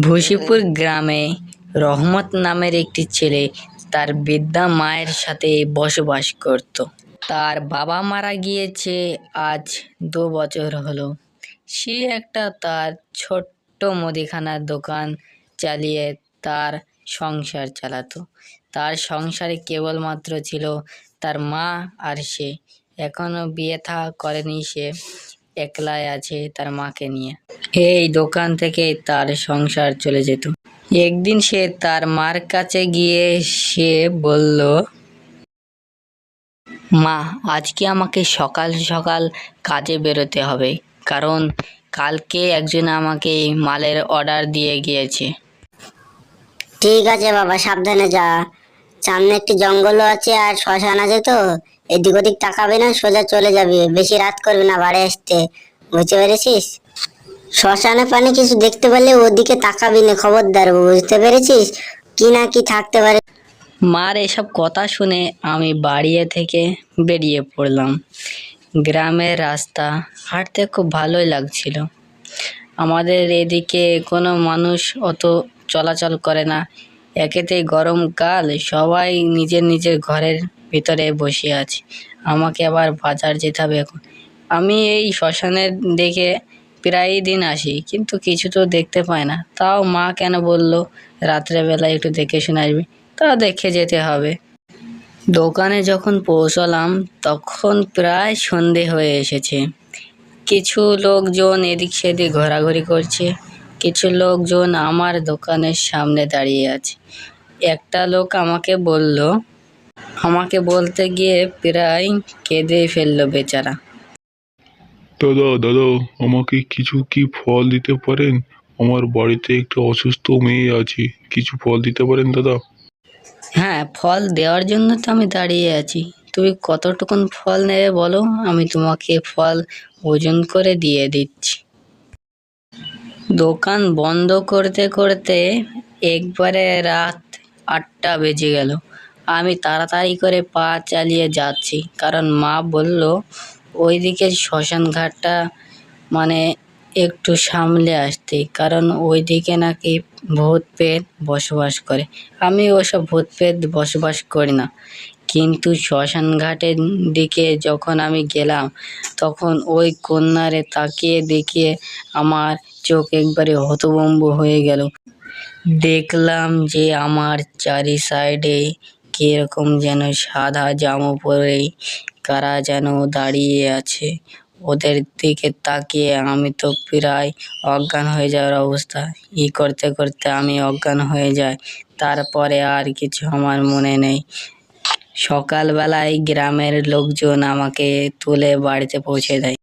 ভুসিপুর গ্রামে রহমত নামের একটি ছেলে তার বৃদ্ধা মায়ের সাথে বসবাস করত। তার বাবা মারা গিয়েছে আজ দু বছর হলো। সে একটা তার ছোট্ট মুদিখানার দোকান চালিয়ে তার সংসার চালাতো। তার সংসারে কেবলমাত্র ছিল তার মা আর সে। এখনও বিয়ে থা করেনি সে। একলাই আছে তার মাকে নিয়ে। এই দোকান থেকে তার সংসার চলে যেত। একদিন সে তার মার কাছে গিয়ে সে বলল, মা, আজকে আমাকে সকাল সকাল কাজে বেরোতে হবে, কারণ কালকে একজন আমাকে মালের অর্ডার দিয়ে গিয়েছে। ঠিক আছে বাবা, সাবধানে যা। সামনে একটি জঙ্গলও আছে আর শ্মশান আছে তো। এদিক ওদিক তাকাবে না, সোজা চলে যাবে। বেশি রাত করবে না বাড়ি আসতে। বুঝতে পেরেছিস? শ্মশানে পানে কিছু দেখতে পেলে ওদিকে তাকাবি না, খবরদার বুঝতে পেরেছিস? কি না কি থাকতে পারে। মার এসব কথা শুনে আমি বাড়িয়ে থেকে বেরিয়ে পড়লাম। গ্রামের রাস্তা হাঁটতে খুব ভালোই লাগছিল। আমাদের এদিকে কোনো মানুষ অত চলাচল করে না। একেতেই গরমকাল সবাই নিজের নিজের ঘরের ভিতরে বসে আছে। আমাকে আবার বাজার যেতে হবে এখন। আমি এই শ্মশানের দেখে প্রায় দিন আসি, কিন্তু কিছু তো দেখতে পাই না। তাও মা কেন বলল রাত্রেবেলা একটু দেখে শুনে আসবি? তা দেখে যেতে হবে। দোকানে যখন পৌঁছলাম, তখন প্রায় সন্ধে হয়ে এসেছে। কিছু লোকজন এদিক সেদিক ঘোরাঘুরি করছে। কিছু লোকজন আমার দোকানের সামনে দাঁড়িয়ে আছে। একটা লোক আমাকে বলল আমাকে বলতে গিয়ে প্রায় কেঁদে ফেলল বেচারা। দাদা দাদা আমাকে কিছু কি ফল দিতে পারেন? আমার বাড়িতে একটু অসুস্থ মেয়ে আছে। কিছু ফল দিতে পারেন দাদা? হ্যাঁ ফল দেওয়ার জন্য তো আমি দাঁড়িয়ে আছি। তুমি কতটুকুন ফল নেবে বলো? আমি তোমাকে ফল ওজন করে দিয়ে দিচ্ছি। দোকান বন্ধ করতে করতে একবারে রাত আটটা বেজে গেল। আমি তাড়াতাড়ি করে পা চালিয়ে যাচ্ছি, কারণ মা বলল, ওইদিকে শ্মশান ঘাটটা মানে একটু সামলে আসতে, কারণ ওইদিকে নাকি ভূত পেট বসবাস করে। আমি ওসব ভূত পেট বসবাস করি না, কিন্তু শ্মশান ঘাটের দিকে যখন আমি গেলাম, তখন ওই কন্যারে তাকিয়ে দেখিয়ে আমার চোখ একবারে হতভম্ব হয়ে গেল। দেখলাম যে আমার চারি সাইডে কীরকম যেন সাদা জামা পরে কারা যেন দাঁড়িয়ে আছে। ওদের দিকে তাকিয়ে আমি তো প্রায় অজ্ঞান হয়ে যাওয়ার অবস্থা। ই করতে করতে আমি অজ্ঞান হয়ে যাই। তারপরে আর কিছু আমার মনে নেই। সকালবেলায় গ্রামের লোকজন আমাকে তুলে বাড়িতে পৌঁছে দেয়।